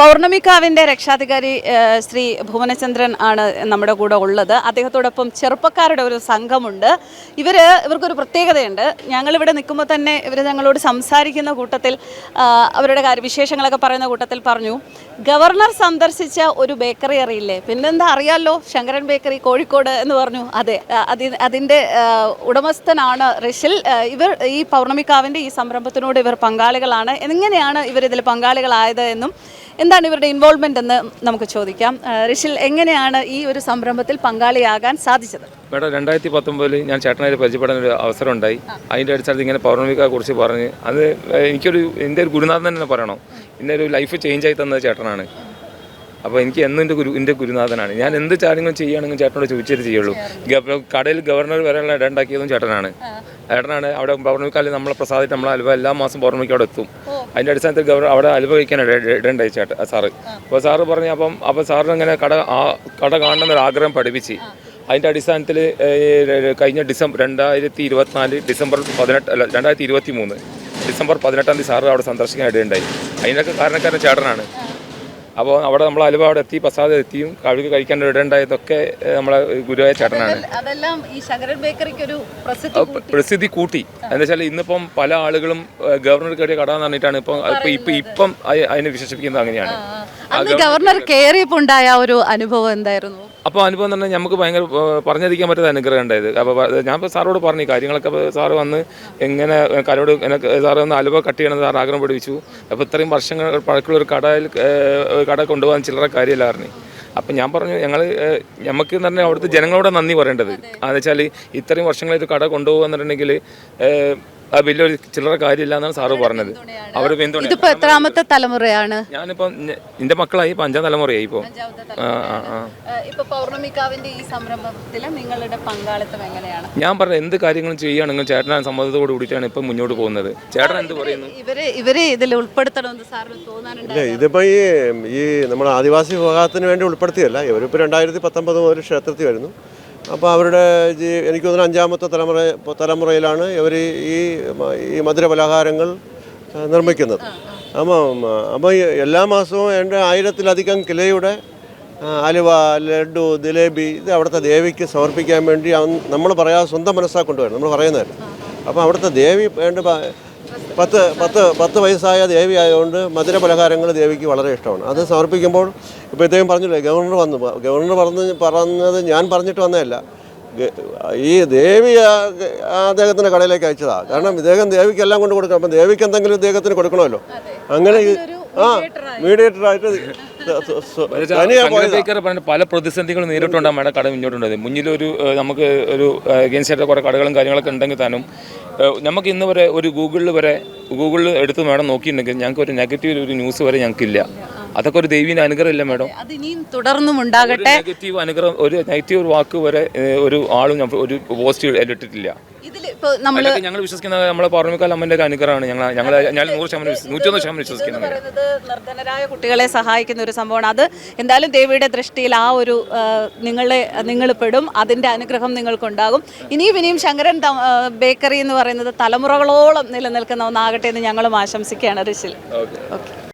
പൗർണമിക്കാവിന്റെ രക്ഷാധികാരി ശ്രീ ഭുവനചന്ദ്രൻ ആണ് നമ്മുടെ കൂടെ ഉള്ളത്. അദ്ദേഹത്തോടൊപ്പം ചെറുപ്പക്കാരുടെ ഒരു സംഘമുണ്ട്. ഇവർ ഇവർക്കൊരു പ്രത്യേകതയുണ്ട്. ഞങ്ങളിവിടെ നിൽക്കുമ്പോൾ തന്നെ ഇവർ ഞങ്ങളോട് സംസാരിക്കുന്ന കൂട്ടത്തിൽ അവരുടെ കാര്യ വിശേഷങ്ങളൊക്കെ പറയുന്ന കൂട്ടത്തിൽ പറഞ്ഞു ഗവർണർ സന്ദർശിച്ച ഒരു ബേക്കറി അറിയില്ലേ? പിന്നെന്താ അറിയാമല്ലോ ശങ്കരൻ ബേക്കറി കോഴിക്കോട് എന്ന് പറഞ്ഞു. അതെ അതി അതിന്റെ ഉടമസ്ഥനാണ് റഷിൽ. ഇവർ ഈ പൗർണമിക്കാവിന്റെ ഈ സംരംഭത്തിനോട് ഇവർ പങ്കാളികളാണ്. എങ്ങനെയാണ് ഇവരിതിൽ പങ്കാളികളായത് എന്നും എന്താണ് ഇവരുടെ ഇൻവോൾവ്മെന്റ് എന്ന് നമുക്ക് ചോദിക്കാം. ഋഷിൽ എങ്ങനെയാണ് ഈ ഒരു സംരംഭത്തിൽ പങ്കാളിയാകാൻ സാധിച്ചത്? മേഡം രണ്ടായിരത്തി പത്തൊമ്പതിൽ ഞാൻ ചേട്ടനായിട്ട് പരിചയപ്പെടാൻ ഒരു അവസരം ഉണ്ടായി. അതിന്റെ അടിസ്ഥാനത്തിൽ ഇങ്ങനെ പൗർണമികയെ കുറിച്ച് പറഞ്ഞ് അത് എനിക്കൊരു എന്റെ ഒരു ഗുരുനാഥൻ തന്നെ പറയണം. എന്റെ ഒരു ലൈഫ് ചേഞ്ച് ആയി തന്നത് ചേട്ടനാണ്. അപ്പോൾ എനിക്ക് എന്നും എന്റെ ഗുരു എന്റെ ഗുരുനാഥനാണ്. ഞാൻ എന്ത് കാര്യങ്ങളും ചെയ്യുകയാണെങ്കിൽ ചേട്ടനോട് ചോദിച്ചിട്ട് ചെയ്യുള്ളൂ. കടയിൽ ഗവർണർ വരെയുള്ള ഇടണ്ടാക്കിയതും ചേട്ടനാണ്. ചേട്ടനാണ് അവിടെ പൗർണമിക്കാലിൽ നമ്മളെ പ്രസാദിച്ച് നമ്മളെ അലുവ എല്ലാ മാസം പൗർണമിക്ക് അവിടെ എത്തും. അതിന്റെ അടിസ്ഥാനത്തിൽ ഗവർണർ അവിടെ അലുവ കഴിക്കാനാണ് ഇട- ഇട- ഇടയുണ്ടായി ചേട്ടൻ സാറ്. അപ്പോൾ സാറ് പറഞ്ഞു അപ്പം അപ്പോൾ സാറിന് ഇങ്ങനെ കട ആ കട കാണണമെന്നൊരു ആഗ്രഹം പഠിപ്പിച്ച്. അതിന്റെ അടിസ്ഥാനത്തിൽ കഴിഞ്ഞ ഡിസംബർ രണ്ടായിരത്തി ഇരുപത്തിനാല് ഡിസംബർ പതിനെട്ട് അല്ല രണ്ടായിരത്തി ഇരുപത്തി മൂന്ന് ഡിസംബർ പതിനെട്ടാം തീയതി സാറ് അവിടെ സന്ദർശിക്കാൻ ഇടയുണ്ടായി. അതിനൊക്കെ കാരണക്കാരൻ ചേട്ടനാണ്. അപ്പോൾ അവിടെ നമ്മൾ അലുവ അവിടെ എത്തി പ്രസാദം എത്തിയും കഴുകി കഴിക്കാൻ ഇടേണ്ടതൊക്കെ നമ്മളെ ഗുരുവായ ചേട്ടനാണ്. അതെല്ലാം ഈ ശങ്കരൻ ബേക്കറിക്ക് ഒരു പ്രസിദ്ധി കൂട്ടി. എന്താ വെച്ചാൽ ഇന്നിപ്പം പല ആളുകളും ഗവർണർ കയറിയ കട എന്ന് പറഞ്ഞിട്ടാണ് ഇപ്പം ഇപ്പം ഇപ്പം അതിനെ വിശേഷിപ്പിക്കുന്നത് അങ്ങനെയാണ്. ഗവർണർ കയറിയപ്പോൾ ഉണ്ടായ ഒരു അനുഭവം എന്തായിരുന്നു? അപ്പോൾ അനുഭവം എന്ന് പറഞ്ഞാൽ നമുക്ക് ഭയങ്കര പറഞ്ഞിരിക്കാൻ പറ്റാത്ത അനുഗ്രഹം ഉണ്ടായത്. അപ്പോൾ ഞാൻ ഇപ്പോൾ സാറോട് പറഞ്ഞു കാര്യങ്ങളൊക്കെ സാറ് വന്ന് എങ്ങനെ കരോട് എനിക്ക് സാറ് ഒന്ന് അലുവ കട്ട് ചെയ്യണമെന്ന് സാർ ആഗ്രഹം പഠിപ്പിച്ചു. അപ്പോൾ ഇത്രയും വർഷങ്ങൾ പഴക്കമുള്ള ഒരു കടയിൽ കട കൊണ്ടുപോകാൻ ചില്ലറ കാര്യമല്ല പറഞ്ഞു. അപ്പം ഞാൻ പറഞ്ഞു ഞങ്ങൾ നമുക്ക് എന്ന് പറഞ്ഞാൽ അവിടുത്തെ ജനങ്ങളോട് നന്ദി പറയേണ്ടത്. അതെന്ന് വെച്ചാൽ ഇത്രയും വർഷങ്ങളായിട്ട് കട കൊണ്ടുപോകുക എന്നുണ്ടെങ്കിൽ വലിയൊരു ചില്ലറ കാര്യമില്ല എന്നാണ് സാറ് പറഞ്ഞത്. അവർ പിന്തുണ ഇതിപ്പോ എത്രാമത്തെ തലമുറയാണ്? ഞാനിപ്പോ എന്റെ മക്കളായി ഇപ്പൊ അഞ്ചാം തലമുറയായി ഇപ്പോ. ആ ആ ആ. ഇപ്പൊ പൗർണമിക്കാവിന്റെ ഈ സംരംഭത്തിൽ നിങ്ങളുടെ പങ്കാളിത്തം എങ്ങനെയാണ്? ഞാൻ പറഞ്ഞ എന്ത് കാര്യങ്ങളും ചെയ്യുകയാണെങ്കിൽ ചേട്ടനാ സമ്മതത്തോട് കൂടിയിട്ടാണ് ഇപ്പൊ മുന്നോട്ട് പോകുന്നത്. ചേട്ടൻ എന്ത് പറയുന്നു? ഇവർ ഇവർ ഇതിൽ ഉൾപ്പെടുത്തണമെന്ന് സാറിന് തോന്നാനുണ്ട് ഇതിപ്പോൾ ഈ ഈ നമ്മുടെ ആദിവാസി വിഭാഗത്തിന് വേണ്ടി ഉൾപ്പെടുത്തിയല്ല. ഇവരിപ്പോ രണ്ടായിരത്തി പത്തൊമ്പത് ഒരു ക്ഷേത്രത്തിൽ വരുന്നു. അപ്പോൾ അവരുടെ എനിക്ക് തോന്നുന്നു അഞ്ചാമത്തെ തലമുറ തലമുറയിലാണ് ഇവർ ഈ ഈ മധുര പലഹാരങ്ങൾ നിർമ്മിക്കുന്നത്. അപ്പം അപ്പോൾ എല്ലാ മാസവും എന്റെ ആയിരത്തിലധികം കിലയുടെ അലുവ ലഡു ജിലേബി ഇത് അവിടുത്തെ ദേവിക്ക് സമർപ്പിക്കാൻ വേണ്ടി നമ്മൾ പറയാതെ സ്വന്തം മനസ്സാ കൊണ്ടുവരും നമ്മൾ പറയുന്നതല്ല. അപ്പോൾ അവിടുത്തെ ദേവി വേണ്ട പത്ത് പത്ത് പത്ത് വയസ്സായ ദേവി ആയതുകൊണ്ട് മധുര പലഹാരങ്ങൾ ദേവിക്ക് വളരെ ഇഷ്ടമാണ്. അത് സമർപ്പിക്കുമ്പോൾ ഇപ്പോൾ ഇദ്ദേഹം പറഞ്ഞില്ലേ ഗവർണർ വന്നു. ഗവർണർ പറഞ്ഞ് പറഞ്ഞത് ഞാൻ പറഞ്ഞിട്ട് വന്നതല്ല. ഈ ദേവി അദ്ദേഹത്തിന്റെ കടയിലേക്ക് അയച്ചതാണ് കാരണം ഇദ്ദേഹം ദേവിക്ക് എല്ലാം കൊണ്ട് കൊടുക്കണം. അപ്പം ദേവിക്ക് എന്തെങ്കിലും ഇദ്ദേഹത്തിന് കൊടുക്കണമല്ലോ. അങ്ങനെ ആ ബേക്കർ പറഞ്ഞ പല പ്രതിസന്ധികളും നേരിട്ടുണ്ടാകും മേഡം കട മുന്നോട്ടുണ്ടായത്. മുന്നിലൊരു നമുക്ക് ഒരു അഗേൻസ്റ്റ് ആയിട്ട് കുറേ കടകളും കാര്യങ്ങളൊക്കെ ഉണ്ടെങ്കിൽ താനും നമുക്ക് ഇന്ന് വരെ ഒരു ഗൂഗിളിൽ വരെ ഗൂഗിളിൽ എടുത്ത് മാഡം നോക്കിയിട്ടുണ്ടെങ്കിൽ ഞങ്ങൾക്ക് ഒരു നെഗറ്റീവ് ഒരു ന്യൂസ് വരെ ഞങ്ങൾക്കില്ല. അതൊക്കെ ഒരു ദൈവീന അനുഗ്രഹം ഇല്ല മേഡം. അത് ഇനിയും തുടർന്നും ഉണ്ടാകട്ടെ. നെഗറ്റീവ് അനുഗ്രഹം ഒരു നെഗറ്റീവ് വാക്ക് വരെ ഒരു ആളും ഞാൻ ഒരു പോസിറ്റീവ് ഇട്ടിട്ടില്ല. ഞങ്ങൾ വിശ്വസിക്കുന്ന നമ്മളെ പാർമിക്കാൽ അമ്മന്റെ ഒരു അനുഗ്രഹമാണ് ഞങ്ങൾ ഞങ്ങൾ ഞാൻ നൂറ് ശതമാനം നൂറ്റൊന്ന് ശതമാനം വിശ്വസിക്കുന്നത് നിർധനരായ കുട്ടികളെ സഹായിക്കുന്ന ഒരു സംഭവമാണ്. അത് എന്തായാലും ദേവിയുടെ ദൃഷ്ടിയിൽ ആ ഒരു നിങ്ങളെ നിങ്ങൾ പെടും. അതിന്റെ അനുഗ്രഹം നിങ്ങൾക്കുണ്ടാകും. ഇനിയും ഇനിയും ശങ്കരൻ ബേക്കറി എന്ന് പറയുന്നത് തലമുറകളോളം നിലനിൽക്കുന്ന ഒന്നാകട്ടെ എന്ന് ഞങ്ങളും ആശംസിക്കുകയാണ്. ഋഷിൽ. ഓക്കെ. ഓക്കെ.